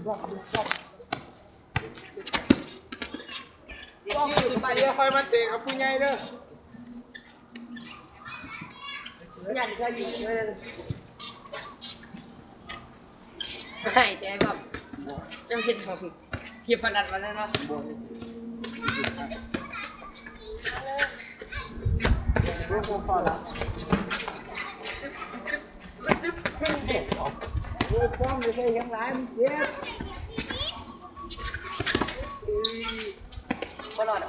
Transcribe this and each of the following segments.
ยี่สิบไปเดียวคอยมาเตะกับผู้ใหญ่เด้อยันก็ยิงเลยไม่แต่แบบจะคิดผมที่พนันมาแล้วเนาะลูกพอละ โอ้ป้อมไม่ใช่ยังไรมันเจ็บก็รอดน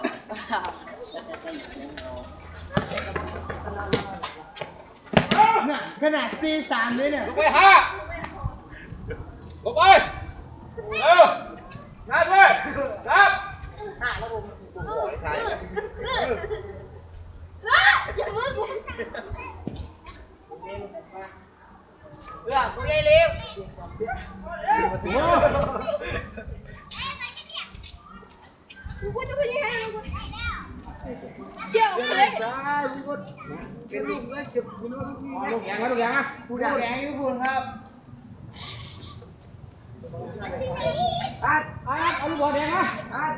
่ะขนาดตีสามเลยเนี่ย ลงไปห้าลงไป เร็วนับเลยนับห้าแล้วผมโอ้ยถ่ายกันเรื่องกู ลยจ้าลูกเป็นลูกแล้วเจ็บคุณว่าลูกนี้ลูกแยงมาลูกแยงมาผู้แดงอยู่คุณครับอัดอะเอาลูกบอลแดงมาอัด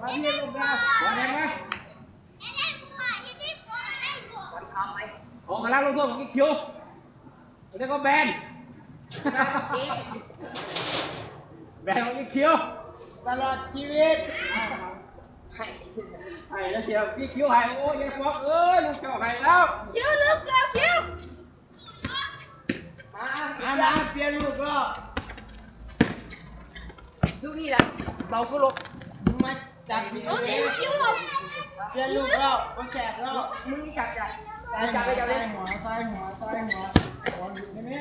มาเรียนลูกนะบอลแดงมามันทำไหมของกันแล้วลงโทษของกิ๊กคิวแล้วก็แบน แบนของกิ๊กคิวตลอดชีวิตไอ้แล้วเดี๋ยวพี่คิ้วหายโอ้ยยังฟอกเอ้ยลูกเจ้าหายแล้วคิวลึกแล้วคิวมาอามาเปลี่ยนลูกก็ดูนี่แหละเบาก็ลบมาจับพี่เลยเปลี่ ยนลูกก็ก็แสบแล้วมึงจับจับซ้ายจับไปจับซ้าเลยยหัวซ้ายหัวซ้ายหัวหัวอยู่ใช่ไหม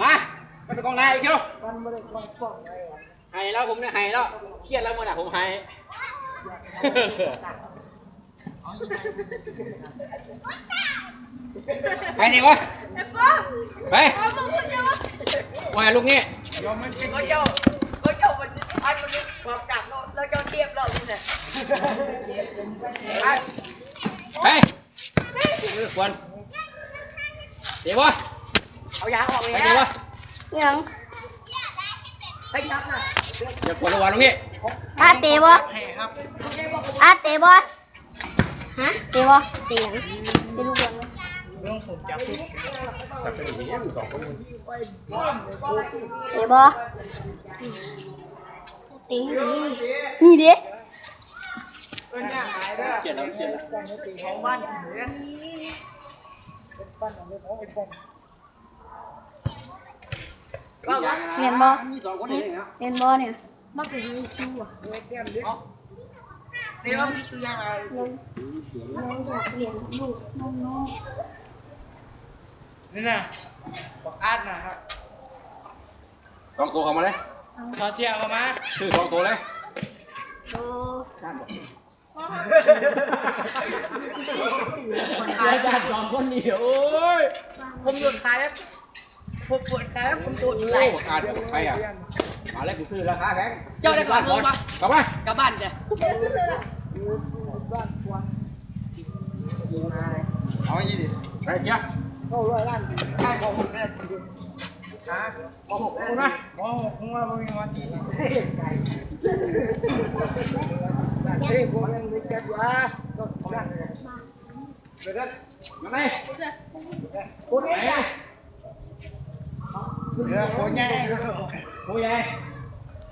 มาไปเป็นกองนายกิ๊กคิวมันไม่ได้กองฟอกอะไรอะหายแล้วผมเนี่ยหายแล้วเครียดแล้วมื่อน่ะผมหายไปไหนวะไปว่าลูกนี่ก็เจ้าก็เจ้ามันอันมันความจับเราแล้วเจ้าเทียบเราเนี่ย ไปไปควรเดี๋ยววะเอายางออกเลยไปเดี๋ยววะยังไปจับนะอย่าควรระวังตรงนี้อาเตะบ่แห่ครับอาเตะบ่ฮะเตะบ่เตะหยังเตะลูกบอลไหมเรื่องผมจับพี่เตะบ่เตะให้ดีนี่เด้ เป็นหน้าหายเด้อเครียดแล้วเครียดแล้วของบ้านเนี่ยเป็นปั้นของเขาเป็นปั้นเรียนบ่มีสองคนเองนะเรียนบ่เนี่ยมันเป็นมีชูอะเว้ยแก้มดิเดี๋ยวมีชื่อยางอะไรลงลงอยากเรียนลูกน้องนี่นะบอกอาร์ตนะครับสองตัวเข้ามาเลยขอเชียร์เข้ามาชื่อสองตัวเลยๆโตอาจารย์สองคนเดียวโอ้ยผมโดนขายแล้วผมปวดขายแล้วผมโดนไหลโอ้อาจจะไปอะมาแล้วกูซื้อราคาแพงเจ้าได้ก่อนลงปะกลับมากลับบ้านจ้ะเอาอย่างนี้ดิไปเชียร์เข้าร้อยล้านใช่ของผมเนี่ย ฮะโอ้โหคุณนะมองคงว่าไม่มีมาสีไก่เฮ้ยผมยังไม่เก็บว่าก็ได้เดี๋ยวมาไหนคนไหนเดี๋ยวคนใหญ่ผู้ใหญ่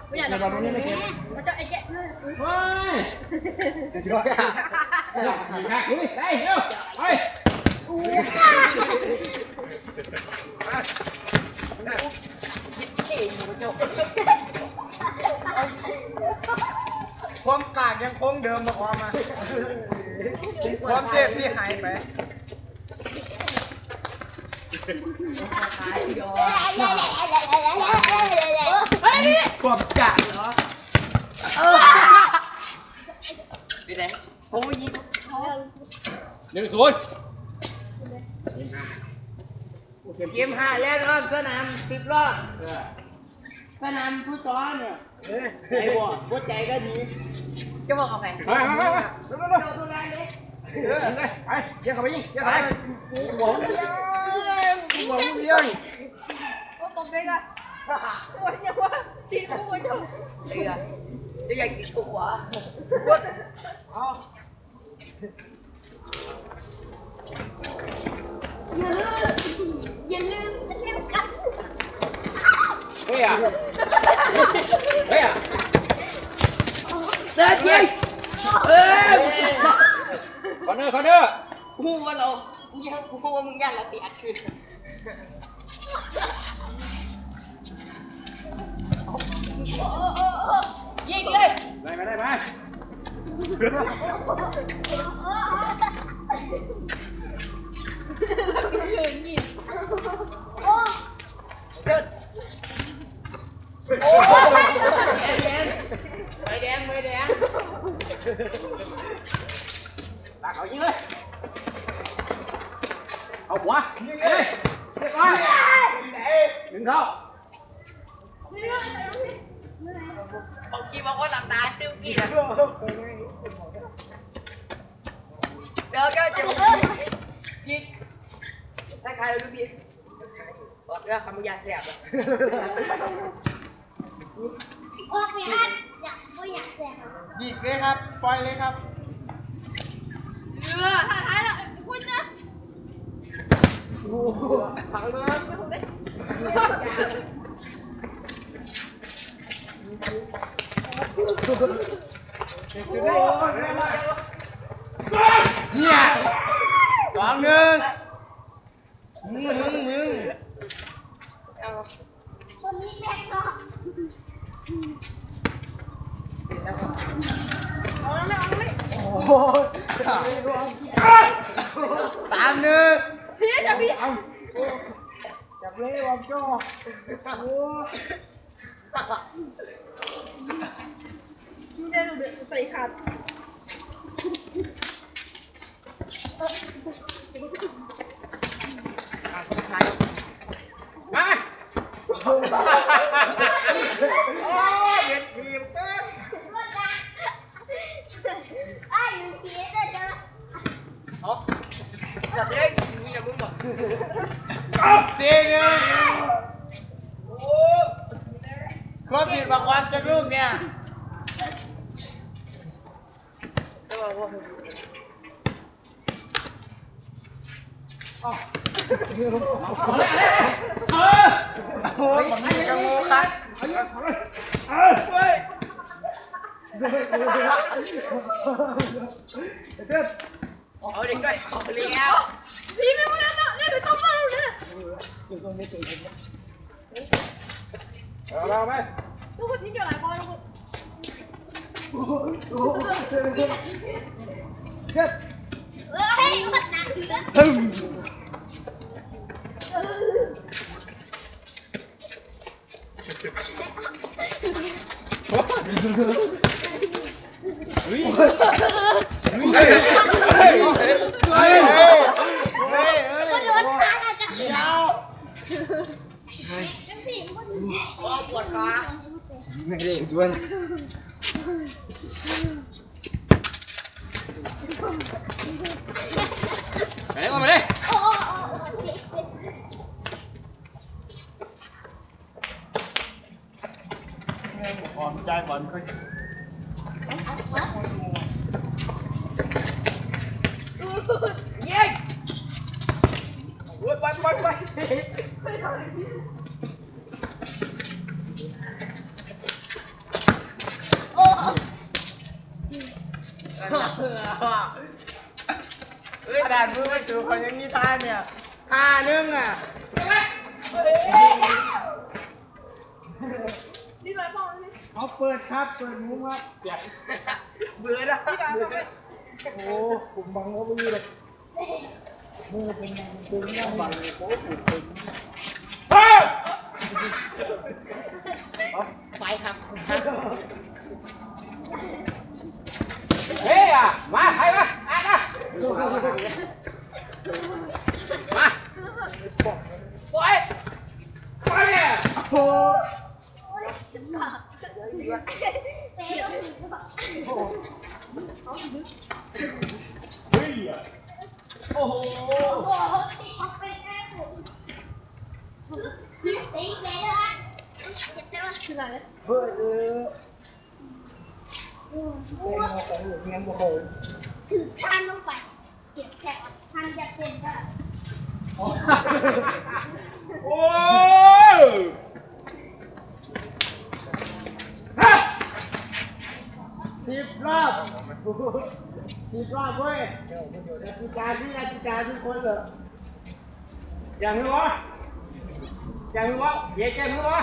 ไม่อยากในตอนนี้ไม่เก็บมันจะไอ้แกะเฮ้ยเดี๋ยวจะหักเลยได้เร็วไป ฉี่อยู่เจ้า ความกาก ยังคงเดิมมาความมาความเจ็บที่หายไปขายยอความจัดเหรอไปไหนผมยิงหนึ่งศูนย์เกมห้าเล่นรอบสนามสิบรอบสนามฟุตซอลเนี่ยไอ้บ่หัวใจก็ดี จะบอกเอาไปไปไปไปไปเร็วเร็วเร็วไปเยี่ยมเข้าไปยิงเยี่ยมไปหัวหัวเลี้ยงตบ เลยกันโอ้ยอย่าว่าจีนกูจะเสือจะอยากกินตัวอย่าลืมเล่นกันเฮ้ยอะเฮ้ยอะเดินยิงเออคอนเนอร์คอนเนอร์กูว่าเรามึงยังกูว่ามึงยันละตีอัดคืนยิงเลยได้ไหมได้ไหมโอ้ โอ้ยแดงใบแดงใบแดง ลากเขายิงเลยเอาหัวยิงเลยเรียบร้อยหนึ่งเข้าบางทีบอกว่าหลับตาซิลกี้เดี๋ยวก็จะยิงถ้าใครรู้พี่บอกเรื่องคำยาเสียบออกไม่อันอยากก็อยากแซงห ยิบเลยครับ ปล่อยเลยครับเรือท้าท้ายแล้วคุณนะถังเรือไม่ถูกได้เนี่ยสองหนึ่งหนึ่งหนึ่งหนึ่ง เอา คนนี้แม่ก็ สามหนึ่งพี่จะพี่จับเลยวางจ่อโอ้เดี๋ยวดูใส่ขาดขาดขาด โอ้ยเด็ดทีมเต้น ไอ้ยูทีเด้อเด้อ จับเลยมึงอย่ามึงบอก สี่หนึ่งคนผิดบักวันจะลูกเนี่ยโอ้ยมันมีกระโมครับเอาเด็กด้ วยเอาเลี้ยงพี่ไม่มาแล้วเนี่ยเดี๋ยวต้องมาเนี่ยเอาเราไหมทุกคนทิ้งเกี่ยวหลายบอลทุกคน เฮ้ยมันหนักเด้อ เฮ้ยเฮ้ยเฮ้ย ก็โดนขาเราจะ เดี๋ยว จังสิมัน โอ้ปวดขา ไม่ได้ดวนไปเลยมาเลย โอ้โอ้โอ้โอ้ อ่อนใจก่อนค่อย ยิง โอ้ยไปไปไป โอ้ เฮ้ยกระ ดาษมือไม่ถือคนยังมีท่าเนี่ยห้าหนึ่งอะนี่มาบอกนี่เขาเปิดครับเปิดมุ้งครับเบื่อนะเบื่อโอ้ผมบังเขาไม่อยู่เลยมือเป็นเป็นย่งบังโอ้ผมเป็นเฮ้ยไฟครับเฮ้ยอะมาใครมา มาปล่อยเนี่ยโอ้เตะลงเฮ้ยอะโอ้โหโอ้โหติดออกไปแค่ผมตีไปเลยขึ้นมลยเฮ้ยเออถือท่านลงไปเจ็บ แขนจะเป็นก็โอ้ยฮะสิบรอบสิบรอบเว้ยกติกาที่กติกาทุกคนเลยออย่างนี้วะอย่างนี้วะเย้แกมึงวะ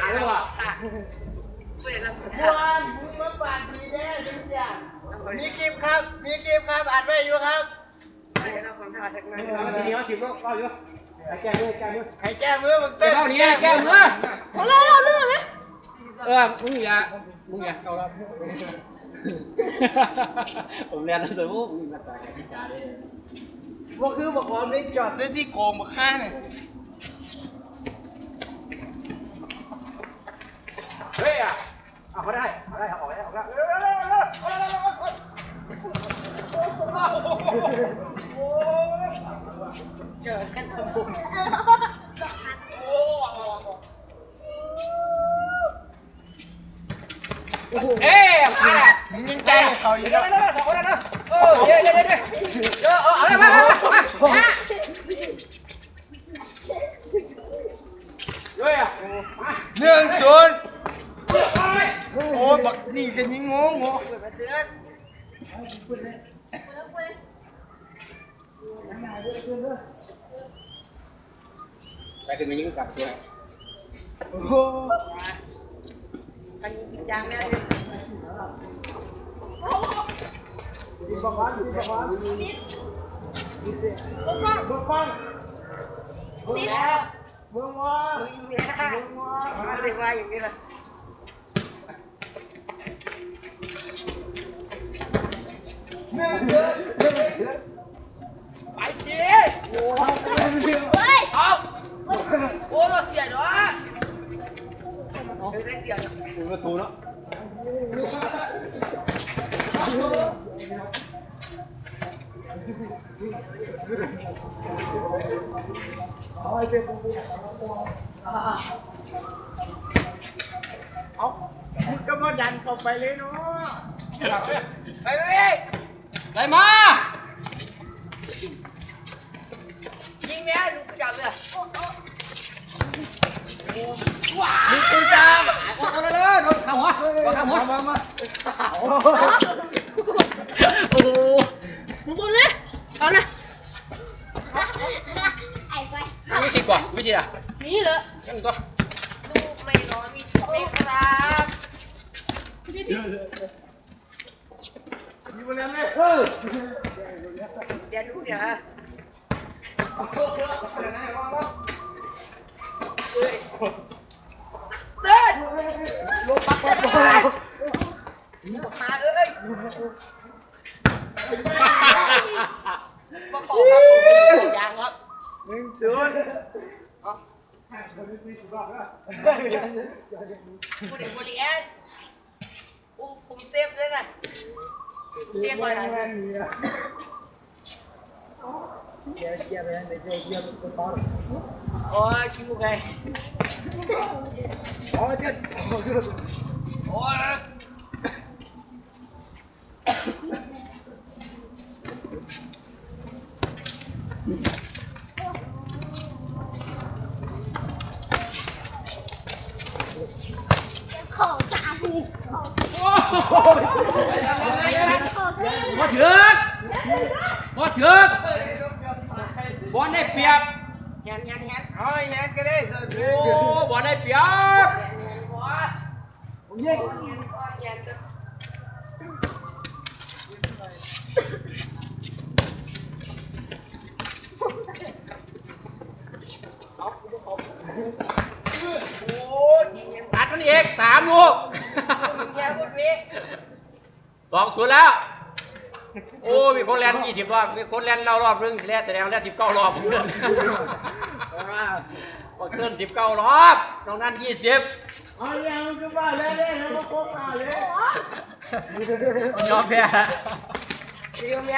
อ่านเลยวะไม่ได้รับผลบวนมึงมาปาดดีแน่จังจังมีคลิปครับ มีคลิปครับอัดไว้อยู่ครับ ไม่ได้รับความท้าทายนั้นเอาทีนี้เอาสิบรอบก็อยู่ไอ้แกมือแกมือให้แก้มือมึงเต้นเข้านี้แก้มือเอาเลยเอาเลยเอาเลยเออมึงอย่ามึงอย่าเข้าแล้วผมเรียนแล้วสิว่ามึงมาจากกติกาได้พวกคือบอกว่าไม่จอดได้ที่โกงมาฆ่าเนี่ยเฮ้ยอะเอาเขาได้เอาได้เอาอกได้ออกได้ว เจอกันทั้งผมเอ๊ะมาแล้วมึงยังใจเขาอยู่เดี๋ยวนะเดี๋ยวเดี๋ยวสองคนนะเออเดี๋ยวเดี๋ยวเดี๋ยวเดี๋ยวเออเอาอะไรมามามาเฮ้ยอะมาหนึ่งศูนย์ไปโอ้บักนี่กันยิงงงงเปิดมาเตือน ไปถึงมายิงกลับตัวโอ้โหยิงจังแน่เลยดีประวันดีประวันบุกบ้านบุกบ้านบุกแล้วบุกว่ามีแค่มาเรียกว่าอย่างนี้ละหนึ่งศูนย์ไปดิ เฮ้ยเอาโอ้เราเสียด้วยไม่ได้เสียนะถึงประตูเนาะมึงก็มาดันเข้าไปเลยเนาะไปไปมายิงแม่ลูกจับเลยมึงกูจ้าเอาเลยเลยโดนข้ามา มหัวมามาโอ้โหมึงตัวนี้เอานะไอ้ไฟวิธีกว่าวิธีอะนี่เหรอยังตัวลูกไม่น้อยมีสิทธิ์ไหมครับมีบนนั้นเลยเออเดี๋ยวดูเดี๋ยว เต้นลงปักปักมาเอ้ยมาขอครับผมยางครับหนึ่งศูนย์พูดถึงบริแอนอุ้มคุมเซฟด้วยนะเซฟอะไรแม่นะ เกียร์เกียร์ไปนั่นเดี๋ยว บอลได้เปรียบแงนแงนแงนเอาไอ้แฮนก็ได้สิโอ้บอลได้เปรียบบอสผมยิงแงนแงนจะโอ้ยยิงแงนตัดมันอีกสามลูกแงนคนนี้สองศูนย์แล้ว โอ้ มีคนแลนยี่สิบรอบ มีคนแลนเรารอบนึงแลนแสดงแลนสิบเก้ารอบเกินบอกเกินสิบเก้ารอบตรงนั้นยี่สิบเอาอย่างมึงก็มาเลยเลยแล้วก็โค้งมาเลยมันยอมแพ้เดี๋ยวแง